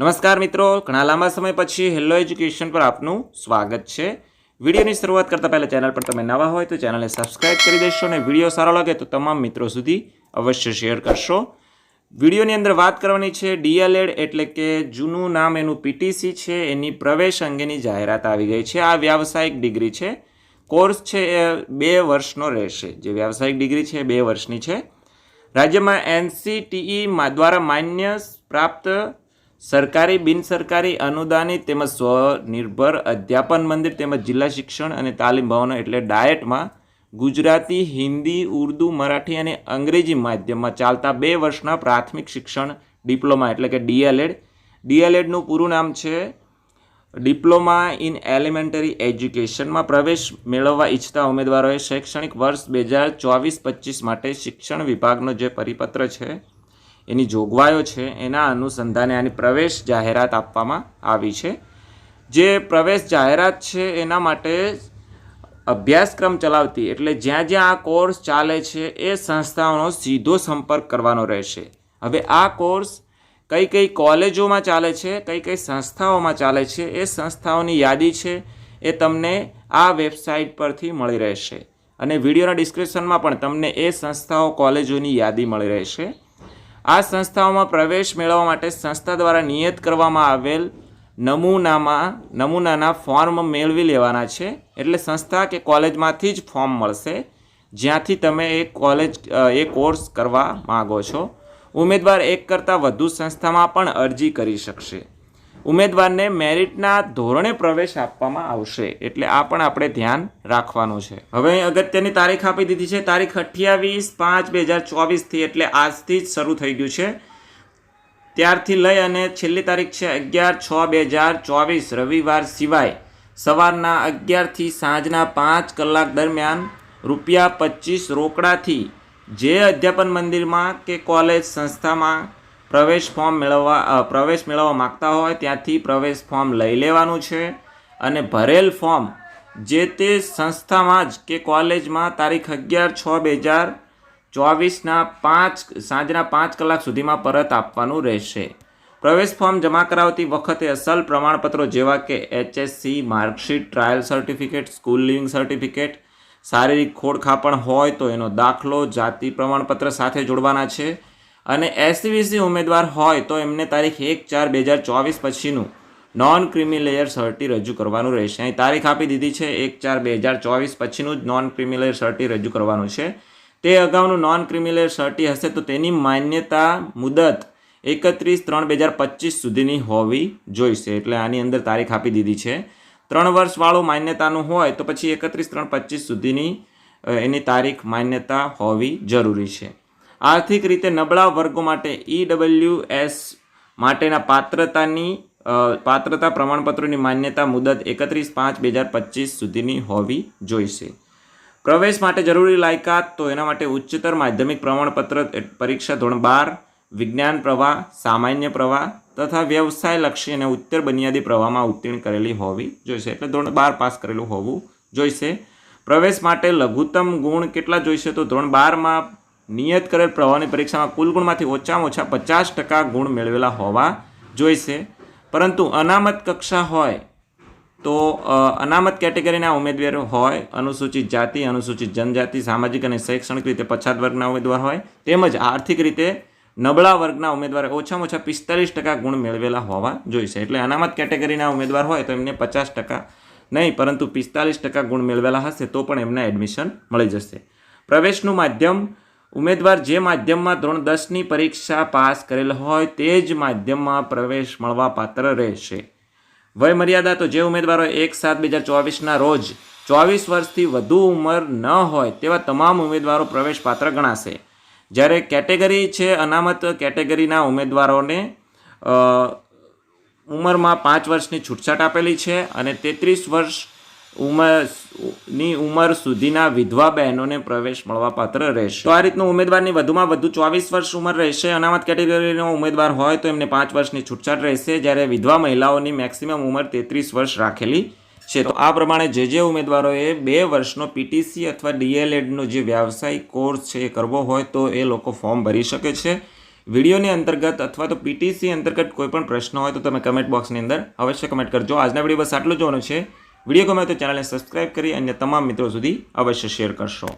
નમસ્કાર મિત્રો. ઘણા લાંબા સમય પછી હેલો એજ્યુકેશન પર આપનું સ્વાગત છે. વિડીયોની શરૂઆત કરતાં પહેલાં ચેનલ પર તમે નવા હોય તો ચેનલને સબસ્ક્રાઇબ કરી દેશો અને વીડિયો સારો લાગે તો તમામ મિત્રો સુધી અવશ્ય શેર કરશો. વિડીયોની અંદર વાત કરવાની છે ડીએલએડ એટલે કે જૂનું નામ એનું પીટીસી છે. એની પ્રવેશ અંગેની જાહેરાત આવી ગઈ છે. આ વ્યાવસાયિક ડિગ્રી છે. કોર્સ છે એ બે વર્ષનો રહેશે. જે વ્યાવસાયિક ડિગ્રી છે બે વર્ષની છે. રાજ્યમાં એનસીટીઈ દ્વારા માન્ય પ્રાપ્ત સરકારી બિનસરકારી અનુદાનિત તેમજ સ્વનિર્ભર અધ્યાપન મંદિર તેમજ જિલ્લા શિક્ષણ અને તાલીમ ભવનો એટલે ડાયટમાં ગુજરાતી, હિન્દી, ઉર્દુ, મરાઠી અને અંગ્રેજી માધ્યમમાં ચાલતા બે વર્ષના પ્રાથમિક શિક્ષણ ડિપ્લોમા એટલે કે ડીએલએડ. ડીએલએડનું પૂરું નામ છે ડિપ્લોમા ઇન એલિમેન્ટરી એજ્યુકેશનમાં પ્રવેશ મેળવવા ઈચ્છતા ઉમેદવારોએ શૈક્ષણિક વર્ષ બે હજાર ચોવીસ પચીસ માટે શિક્ષણ વિભાગનો જે પરિપત્ર છે એની જોગવાઈઓ છે, એના અનુસંધાને આની પ્રવેશ જાહેરાત આપવામાં આવી છે. જે પ્રવેશ જાહેરાત છે, એના માટે અભ્યાસક્રમ ચલાવતી, એટલે જ્યાં જ્યાં આ કોર્સ ચાલે છે, એ સંસ્થાઓનો સીધો સંપર્ક કરવાનો રહેશે. હવે આ કોર્સ કઈ કઈ કોલેજોમાં ચાલે છે, કઈ કઈ સંસ્થાઓમાં ચાલે છે, એ સંસ્થાઓની યાદી છે, એ તમને આ વેબસાઇટ પરથી મળી રહેશે. અને વિડીયોના ડિસ્ક્રિપ્શનમાં પણ તમને એ સંસ્થાઓ, કોલેજોની યાદી મળી રહેશે. આ સંસ્થાઓમાં પ્રવેશ મેળવવા માટે સંસ્થા દ્વારા નિયત કરવામાં આવેલ નમૂનામાં, નમૂનાના ફોર્મ મેળવી લેવાના છે. એટલે સંસ્થા કે કોલેજમાંથી જ ફોર્મ મળશે, જ્યાંથી તમે એ કોલેજ એ કોર્સ કરવા માગો છો. ઉમેદવાર એક કરતાં વધુ સંસ્થામાં પણ અરજી કરી શકશે. ઉમેદવારને મેરિટના ધોરણે પ્રવેશ આપવામાં આવશે. એટલે આ પણ આપણે ધ્યાન રાખવાનું છે. હવે અગત્યની તારીખ આપી દીધી છે. તારીખ અઠ્યાવીસ પાંચ બે હજાર ચોવીસથી એટલે આજથી જ શરૂ થઈ ગયું છે. ત્યારથી લઈ અને છેલ્લી તારીખ છે અગિયાર છ બે હજાર ચોવીસ, રવિવાર સિવાય સવારના અગિયારથી સાંજના પાંચ કલાક દરમિયાન રૂપિયા પચીસ રોકડાથી જે અધ્યાપન મંદિરમાં કે કોલેજ સંસ્થામાં પ્રવેશ ફોર્મ મેળવવા પ્રવેશ મેળવવા માગતા હોય ત્યાંથી પ્રવેશ ફોર્મ લઈ લેવાનું છે. અને ભરેલ ફોર્મ જે તે સંસ્થામાં જ કે કોલેજમાં તારીખ અગિયાર છ બે હજાર ચોવીસના પાંચ, સાંજના પાંચ કલાક સુધીમાં પરત આપવાનું રહેશે. પ્રવેશ ફોર્મ જમા કરાવતી વખતે અસલ પ્રમાણપત્રો જેવા કે HSC, marksheet, trial certificate, school leaving certificate, શારીરિક ખોડખાપણ હોય તો એનો દાખલો, જાતિ પ્રમાણપત્ર સાથે જોડવાના છે. અને એસસીવીસી ઉમેદવાર હોય તો એમને તારીખ એક ચાર બે હજાર ચોવીસ પછીનું નોન ક્રિમી લેયર સર્ટી રજૂ કરવાનું રહેશે. અહીં તારીખ આપી દીધી છે એક ચાર બે હજાર ચોવીસ પછીનું જ નોન ક્રિમી લેયર સર્ટી રજૂ કરવાનું છે. તે અગાઉનું નોન ક્રિમી લેયર સર્ટી હશે તો તેની માન્યતા મુદત એકત્રીસ ત્રણ બે હજાર પચીસ સુધીની હોવી જોઈશે. એટલે આની અંદર તારીખ આપી દીધી છે. ત્રણ વર્ષવાળું માન્યતાનું હોય તો પછી એકત્રીસ ત્રણ પચીસ સુધીની એની તારીખ માન્યતા હોવી જરૂરી છે. આર્થિક રીતે નબળા વર્ગો માટે ઈડબલ્યુ એસ માટેના પાત્રતાની પાત્રતા પ્રમાણપત્રોની માન્યતા મુદત એકત્રીસ પાંચ બે હજાર પચીસ સુધીની હોવી જોઈશે. પ્રવેશ માટે જરૂરી લાયકાત તો એના માટે ઉચ્ચતર માધ્યમિક પ્રમાણપત્ર પરીક્ષા ધોરણ બાર, વિજ્ઞાન પ્રવાહ, સામાન્ય પ્રવાહ તથા વ્યવસાયલક્ષી અને ઉત્તર બુનિયાદી પ્રવાહમાં ઉત્તીર્ણ કરેલી હોવી જોઈશે. એટલે ધોરણ બાર પાસ કરેલું હોવું જોઈશે. પ્રવેશ માટે લઘુત્તમ ગુણ કેટલા જોઈશે તો ધોરણ બારમાં નિયત કરેલ પ્રવાહની પરીક્ષામાં કુલ ગુણમાંથી ઓછામાં ઓછા પચાસ ટકા ગુણ મેળવેલા હોવા જોઈશે. પરંતુ અનામત કક્ષા હોય તો અનામત કેટેગરીના ઉમેદવારો હોય, અનુસૂચિત જાતિ, અનુસૂચિત જનજાતિ, સામાજિક અને શૈક્ષણિક રીતે પછાત વર્ગના ઉમેદવાર હોય, તેમજ આર્થિક રીતે નબળા વર્ગના ઉમેદવારે ઓછામાં ઓછા પિસ્તાલીસ ટકા ગુણ મેળવેલા હોવા જોઈશે. એટલે અનામત કેટેગરીના ઉમેદવાર હોય તો એમને પચાસ ટકા નહીં, પરંતુ પિસ્તાલીસ ટકા ગુણ મેળવેલા હશે તો પણ એમને એડમિશન મળી જશે. પ્રવેશનું માધ્યમ ઉમેદવાર જે માધ્યમમાં ધોરણ દસની પરીક્ષા પાસ કરેલ હોય તે જ માધ્યમમાં પ્રવેશ મળવા પાત્ર રહેશે. વય મર્યાદા તો જે ઉમેદવારો એક સાત બે હજાર ચોવીસના રોજ ચોવીસ વર્ષથી વધુ ઉંમર ન હોય તેવા તમામ ઉમેદવારો પ્રવેશ પાત્ર ગણાશે. જ્યારે કેટેગરી છે અનામત કેટેગરીના ઉમેદવારોને ઉંમરમાં પાંચ વર્ષની છૂટછાટ આપેલી છે અને તેત્રીસ વર્ષ ઉંમરની ઉંમર સુધીના વિધવા બહેનોને પ્રવેશ મળવાપાત્ર રહેશે. તો આ રીતનું ઉમેદવારની વધુમાં વધુ ચોવીસ વર્ષ ઉંમર રહેશે. અનામત કેટેગરીનો ઉમેદવાર હોય તો એમને પાંચ વર્ષની છૂટછાટ રહેશે. જ્યારે વિધવા મહિલાઓની મેક્સિમમ ઉંમર તેત્રીસ વર્ષ રાખેલી છે. તો આ પ્રમાણે જે જે ઉમેદવારોએ બે વર્ષનો પીટીસી અથવા ડીએલએડનો જે વ્યવસાયિક કોર્સ છે એ કરવો હોય તો એ લોકો ફોર્મ ભરી શકે છે. વિડીયોની અંતર્ગત અથવા તો પીટીસી અંતર્ગત કોઈ પણ પ્રશ્ન હોય તો તમે કમેન્ટ બોક્સની અંદર અવશ્ય કમેન્ટ કરજો. આજના વીડિયો બસ આટલું જોવાનું છે. વીડિયો ગમે તો ચેનલને સબસ્ક્રાઇબ કરી અન્ય તમામ મિત્રો સુધી અવશ્ય શેર કરશો.